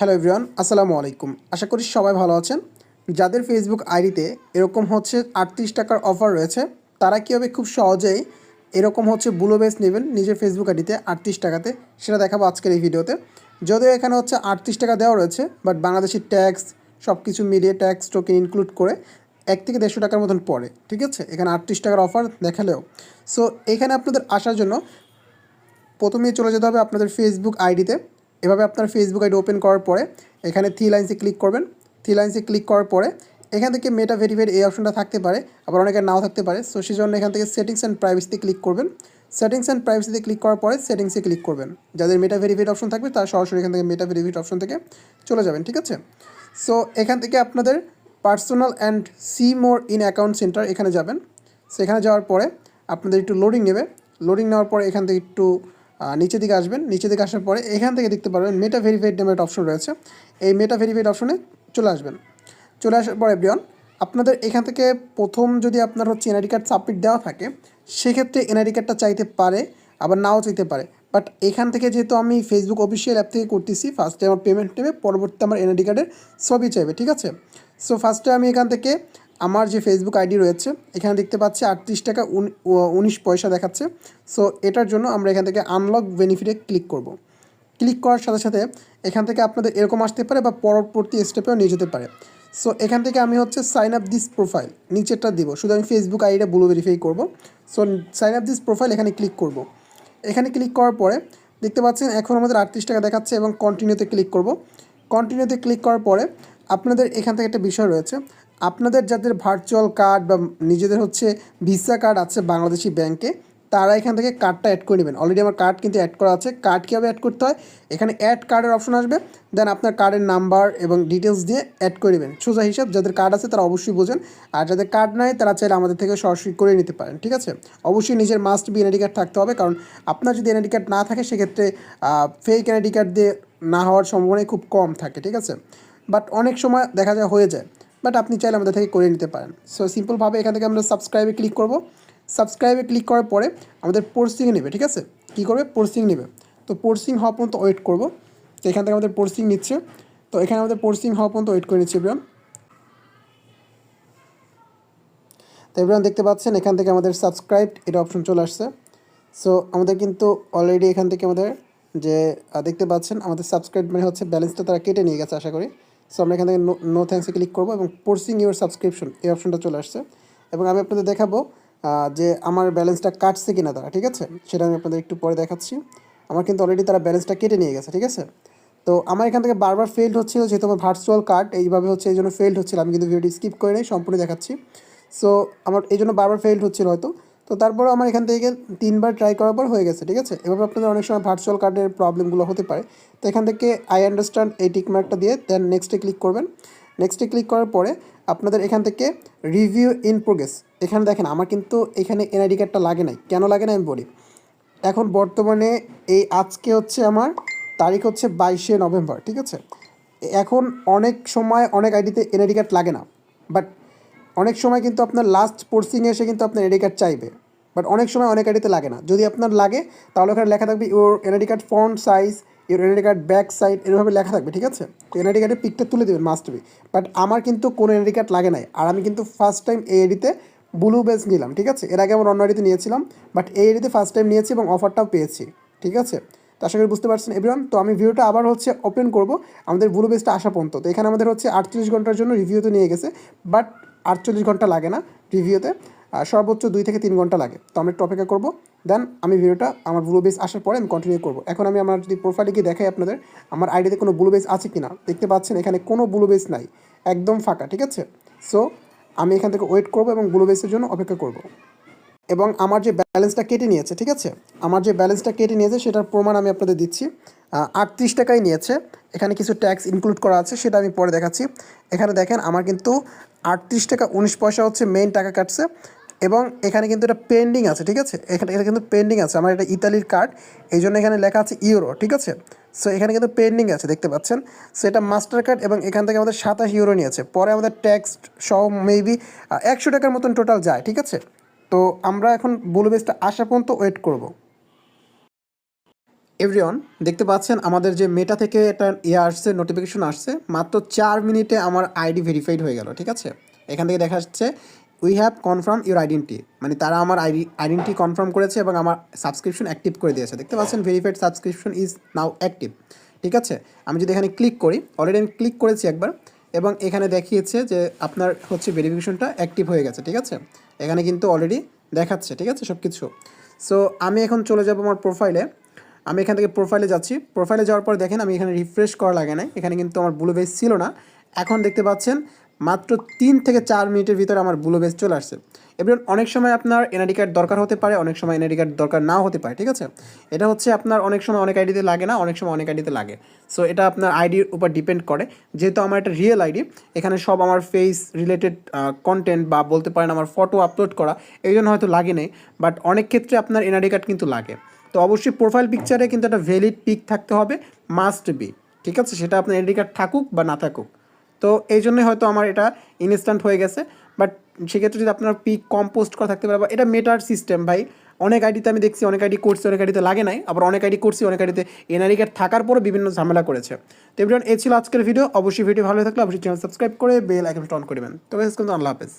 Hello everyone, আসসালামু আলাইকুম। আশা করি সবাই ভালো আছেন। যাদের ফেসবুক আইডিতে এরকম হচ্ছে আটত্রিশ টাকার অফার রয়েছে, তারা কীভাবে খুব সহজেই এরকম হচ্ছে ব্লু বেস নেবেন নিজের ফেসবুক আইডিতে আটত্রিশ টাকাতে, সেটা দেখাবো আজকের এই ভিডিওতে। যদিও এখানে হচ্ছে আটত্রিশ টাকা দেওয়া রয়েছে বাট বাংলাদেশি ট্যাক্স সব কিছু মিলিয়ে ট্যাক্স টোকেন ইনক্লুড করে এক থেকে দেড়শো টাকার মতন পড়ে, ঠিক আছে? এখানে আটত্রিশ টাকার অফার দেখালেও। সো এখানে আপনাদের আসার জন্য প্রথমেই চলে যেতে হবে আপনাদের ফেসবুক আইডিতে। এভাবে আপনার ফেসবুক আইডি ওপেন করার পরে এখানে থ্রি লাইন্সে ক্লিক করবেন। থ্রি লাইন্সে ক্লিক করার পরে এখান থেকে মেটা ভেরিফাইড এই অপশনটা থাকতে পারে, আবার অনেকের নাও থাকতে পারে। সো সেই জন্য এখান থেকে সেটিংস অ্যান্ড প্রাইভেসিতে ক্লিক করবেন। সেটিংস অ্যান্ড প্রাইভেসিতে ক্লিক করার পরে সেটিংসে ক্লিক করবেন। যাদের মেটা ভেরিফাইড অপশন থাকবে, তারা সরাসরি এখান থেকে মেটা ভেরিফাইড অপশন থেকে চলে যাবেন, ঠিক আছে? সো এখান থেকে আপনাদের personal and see more in account center এখানে যাবেন। সেখানে যাওয়ার পরে আপনাদের একটু লোডিং নেবে। লোডিং নেওয়ার পরে এখান থেকে একটু নিচের দিকে আসবেন। নিচের দিকে আসার পরে এখান থেকে দেখতে পারবেন মেটা ভেরিফাইড নামের একটা অপশন রয়েছে। এই মেটা ভেরিফাইড অপশনে চলে আসবেন। চলে আসার পরে বিয়ন আপনাদের এখান থেকে প্রথম যদি আপনার হচ্ছে এনআইডি কার্ড সাবমিট দেওয়া থাকে, সেক্ষেত্রে এনআইডি কার্ডটা চাইতে পারে, আবার নাও চাইতে পারে। বাট এখান থেকে যেহেতু আমি ফেসবুক অফিসিয়াল অ্যাপ থেকে করতেছি ফার্স্টে আমার পেমেন্ট নেবে, পরবর্তীতে আমার এনআইডি কার্ডের ছবি চাইবে, ঠিক আছে? সো ফার্স্টে আমি এখান থেকে আমার যে ফেসবুক আইডি রয়েছে, এখানে দেখতে পাচ্ছি আটত্রিশ টাকা উন- উনিশ পয়সা দেখাচ্ছে। সো এটার জন্য আমরা এখান থেকে আনলক বেনিফিটে ক্লিক করব। ক্লিক করার সাথে সাথে এখান থেকে আপনাদের এরকম আসতে পারে বা পরবর্তী স্টেপেও নিয়ে যেতে পারে। সো এখান থেকে আমি হচ্ছে সাইন আপ দিস প্রোফাইল নিচেরটা দিব। শুধু আমি ফেসবুক আইডিটা ব্লু ভেরিফাই করব। So sign up this profile এখানে ক্লিক করব। এখানে ক্লিক করার পরে দেখতে পাচ্ছেন এখন আমাদের আটত্রিশ টাকা দেখাচ্ছে এবং কন্টিনিউতে ক্লিক করব। কন্টিনিউতে ক্লিক করার পরে আপনাদের এখান থেকে একটা বিষয় রয়েছে। আপনাদের যাদের ভার্চুয়াল কার্ড বা নিজেদের হচ্ছে ভিসা কার্ড আছে বাংলাদেশি ব্যাংকে তারা এখান থেকে কার্ডটা অ্যাড করে নেবেন। অলরেডি আমার কার্ড কিন্তু অ্যাড করা আছে। কার্ড কীভাবে অ্যাড করতে হয়? এখানে অ্যাড কার্ডের অপশন আসবে। দেন আপনার কার্ডের নাম্বার এবং ডিটেলস দিয়ে অ্যাড করে নেবেন। সোজা হিসাব, যাদের কার্ড আছে তারা অবশ্যই বোঝেন। আর যাদের কার্ড নাই, তারা চাইলে আমাদের থেকে সরাসরি করে নিতে পারেন, ঠিক আছে? অবশ্যই নিজের মাস্ট বি এনআইডি কার্ড থাকতে হবে, কারণ আপনার যদি এনআইডি কার্ড না থাকে, সেক্ষেত্রে ফেক এনআইডি কার্ড দিয়ে না হওয়ার সম্ভাবনাই খুব কম থাকে, ঠিক আছে? বাট অনেক সময় দেখা যায় হয়ে যায়। বাট আপনি চাইলে আমাদের থেকে করে নিতে পারেন। সো সিম্পলভাবে এখান থেকে আমরা সাবস্ক্রাইবে ক্লিক করব। সাবস্ক্রাইবে ক্লিক করার পরে আমাদের পোর্সিং নেবে, ঠিক আছে? কী করবে? পোর্সিং নেবে। তো পোর্সিং হওয়া পর্যন্ত ওয়েট করব। তো এখান থেকে আমাদের পোর্সিং নিচ্ছে। তো এখানে আমাদের পোর্সিং হওয়া পর্যন্ত ওয়েট করে নিচ্ছে এবার তো এবার দেখতে পাচ্ছেন, এখান থেকে আমাদের সাবস্ক্রাইব এটা অপশন চলে আসছে। সো আমাদের কিন্তু অলরেডি এখান থেকে আমাদের যে দেখতে পাচ্ছেন, আমাদের সাবস্ক্রাইব মানে হচ্ছে ব্যালেন্সটা তারা কেটে নিয়ে গেছে, আশা করি। সো আমরা এখান থেকে নো থ্যাঙ্কসে ক্লিক করব এবং পোর্সিং ইউর সাবস্ক্রিপশন এই অপশনটা চলে আসছে। এবং আমি আপনাদের দেখাবো যে আমার ব্যালেন্সটা কাটছে কিনা তারা, ঠিক আছে? সেটা আমি আপনাদের একটু পরে দেখাচ্ছি। আমার কিন্তু অলরেডি তারা ব্যালেন্সটা কেটে নিয়ে গেছে, ঠিক আছে? তো আমার এখান থেকে বারবার ফেল্ড হচ্ছিল, যেহেতু আমার ভার্চুয়াল কার্ড এইভাবে হচ্ছে এই জন্য ফেল্ড হচ্ছিল। আমি কিন্তু ভিডিওটি স্কিপ করে নেই, সম্পূর্ণ দেখাচ্ছি। সো আমার এই জন্য বারবার ফেল্ড হচ্ছিল হয়তো। তো তারপরে আমার এখান থেকে তিনবার ট্রাই করার পর হয়ে গেছে, ঠিক আছে? এভাবে আপনাদের অনেক সময় ভার্চুয়াল কার্ডের প্রবলেমগুলো হতে পারে। তো এখান থেকে আই আন্ডারস্ট্যান্ড এই টিকমার্কটা দিয়ে দেন নেক্সটে ক্লিক করবেন। নেক্সটে ক্লিক করার পরে আপনাদের এখান থেকে রিভিউ ইন প্রোগ্রেস এখানে দেখেন, আমার কিন্তু এখানে এনআইডি কার্ডটা লাগে নাই। কেন লাগে না আমি বলি। এখন বর্তমানে এই আজকে হচ্ছে আমার তারিখ হচ্ছে বাইশে নভেম্বর, ঠিক আছে? এখন অনেক সময় অনেক আইডিতে এনআইডি কার্ড লাগে না। বাট অনেক সময় কিন্তু আপনার লাস্ট পোর্সিংয়ে এসে কিন্তু আপনার এনআইডি কার্ড চাইবে। বাট অনেক সময় অনেক আইডিতে লাগে না। যদি আপনার লাগে, তাহলে ওখানে লেখা থাকবে your NID card front size your NID card back side এরভাবে লেখা থাকবে, ঠিক আছে? তো এনআইডি কার্ডের পিকটা তুলে দেবেন মাস্ট বি বাট আমার কিন্তু কোনো এনআইডি কার্ড লাগে নাই। আর আমি কিন্তু ফার্স্ট টাইম এই আইডিতে ব্লু বেস নিলাম, ঠিক আছে? এর আগে আমার অন্য আইডিতে নিয়েছিলাম বাট এই আইডিতে ফার্স্ট টাইম নিয়েছি এবং অফারটাও পেয়েছি, ঠিক আছে? তো আশা করি বুঝতে পারছেন এভরিওয়ান তো আমি ভিডিওটা আবার হচ্ছে ওপেন করব। আমাদের ব্লু বেসটা আসা পর্যন্ত। তো এখানে আমাদের হচ্ছে আটচল্লিশ ঘণ্টার জন্য রিভিউতে নিয়ে গেছে বাট আটচল্লিশ ঘণ্টা লাগে না রিভিউতে সর্বোচ্চ দুই থেকে তিন ঘণ্টা লাগে। তো আমরা একটু অপেক্ষা করব। দেন আমি ভিডিওটা, আমার ব্লু বেস আসার পরে আমি কন্টিনিউ করব। এখন আমি আমার যদি প্রোফাইলে গিয়ে দেখাই আপনাদের, আমার আইডিতে কোনো ব্লু বেস আছে কি না দেখতে পাচ্ছেন এখানে কোনো ব্লু বেস নাই, একদম ফাঁকা, ঠিক আছে? সো আমি এখান থেকে ওয়েট করব এবং ব্লু বেসের জন্য অপেক্ষা করব। এবং আমার যে ব্যালেন্সটা কেটে নিয়েছে, ঠিক আছে? আমার যে ব্যালেন্সটা কেটে নিয়েছে, সেটার প্রমাণ আমি আপনাদের দিচ্ছি। আটত্রিশ টাকাই নিয়েছে। এখানে কিছু ট্যাক্স ইনক্লুড করা আছে, সেটা আমি পরে দেখাচ্ছি। এখানে দেখেন, আমার কিন্তু আটত্রিশ টাকা উনিশ পয়সা হচ্ছে মেইন টাকা কাটছে। এবং এখানে কিন্তু এটা পেন্ডিং আছে, ঠিক আছে? এখানে এটা কিন্তু পেন্ডিং আছে, আমার এটা ইতালির কার্ড এই জন্য এখানে লেখা আছে ইউরো ঠিক আছে? সো এখানে কিন্তু পেন্ডিং আছে, দেখতে পাচ্ছেন? সো এটা মাস্টার কার্ড এবং এখান থেকে আমাদের সাতাশ ইউরো নিয়েছে। পরে আমাদের ট্যাক্স সহ মেবি একশো টাকার মতন টোটাল যায়, ঠিক আছে? তো আমরা এখন ব্লু বেসটা আসা পর্যন্ত ওয়েট করব। এভরিওয়ান দেখতে পাচ্ছেন, আমাদের যে মেটা থেকে একটা ইয়ে আসছে নোটিফিকেশন আসছে, মাত্র চার মিনিটে আমার আইডি ভেরিফাইড হয়ে গেল, ঠিক আছে? এখান থেকে দেখা যাচ্ছে we have confirm your identity মানে তারা আমার আইডি আইডেন্টি কনফার্ম করেছে এবং আমার সাবস্ক্রিপশন অ্যাক্টিভ করে দিয়েছে। দেখতে পাচ্ছেন verified subscription is now active ঠিক আছে? আমি যদি এখানে ক্লিক করি অলরেডি আমি ক্লিক করেছি একবার, এবং এখানে দেখিয়েছে যে আপনার হচ্ছে ভেরিফিকেশনটা অ্যাক্টিভ হয়ে গেছে, ঠিক আছে? এখানে কিন্তু অলরেডি দেখাচ্ছে, ঠিক আছে? সব কিছু সো আমি এখন চলে যাব আমার প্রোফাইলে আমি এখান থেকে প্রোফাইলে যাচ্ছি। প্রোফাইলে যাওয়ার পর দেখেন, আমি এখানে রিফ্রেশ করা লাগে নাই। এখানে কিন্তু আমার ব্লু বেস ছিল না। এখন দেখতে পাচ্ছেন মাত্র তিন থেকে চার মিনিটের ভিতরে আমার ব্লু বেস চলে আসছে। এবার অনেক সময় আপনার এনআইডি কার্ড দরকার হতে পারে, অনেক সময় এনআইডি কার্ড দরকার নাও হতে পারে, ঠিক আছে? এটা হচ্ছে আপনার অনেক সময় অনেক আইডিতে লাগে না, অনেক সময় অনেক আইডিতে লাগে। সো এটা আপনার আইডির উপর ডিপেন্ড করে। যেহেতু আমার একটা রিয়েল আইডি এখানে সব আমার ফেস রিলেটেড কন্টেন্ট বা বলতে পারেন আমার ফটো আপলোড করা, এই জন্য হয়তো লাগে নেই। বাট অনেক ক্ষেত্রে আপনার এনআইডি কার্ড কিন্তু লাগে। তো অবশ্যই প্রোফাইল পিকচারে কিন্তু একটা ভ্যালিড পিক থাকতে হবে মাস্ট বি ঠিক আছে? সেটা আপনার এনআইডি কার্ড থাকুক বা না থাকুক। তো এই জন্যই হয়তো আমার এটা ইনস্ট্যান্ট হয়ে গেছে। বাট সেক্ষেত্রে যদি আপনার পিক কম্পোস্ট করা থাকতে পারে বা এটা মেটার সিস্টেম ভাই, অনেক আইডিতে আমি দেখছি, অনেক আইডি করছি অনেক আইডিতে লাগে নাই, আবার অনেক আইডি করছি অনেক আইডিতে এনআরি কার্ড থাকার পরও বিভিন্ন ঝামেলা করেছে। তো এই ছিল আজকের ভিডিও অবশ্যই ভিডিও ভালো থাকলে অবশ্যই চ্যানেল সাবস্ক্রাইব করে বেল আইকনটা অন করবেন তবে কিন্তু আল্লাহ হাফেজ।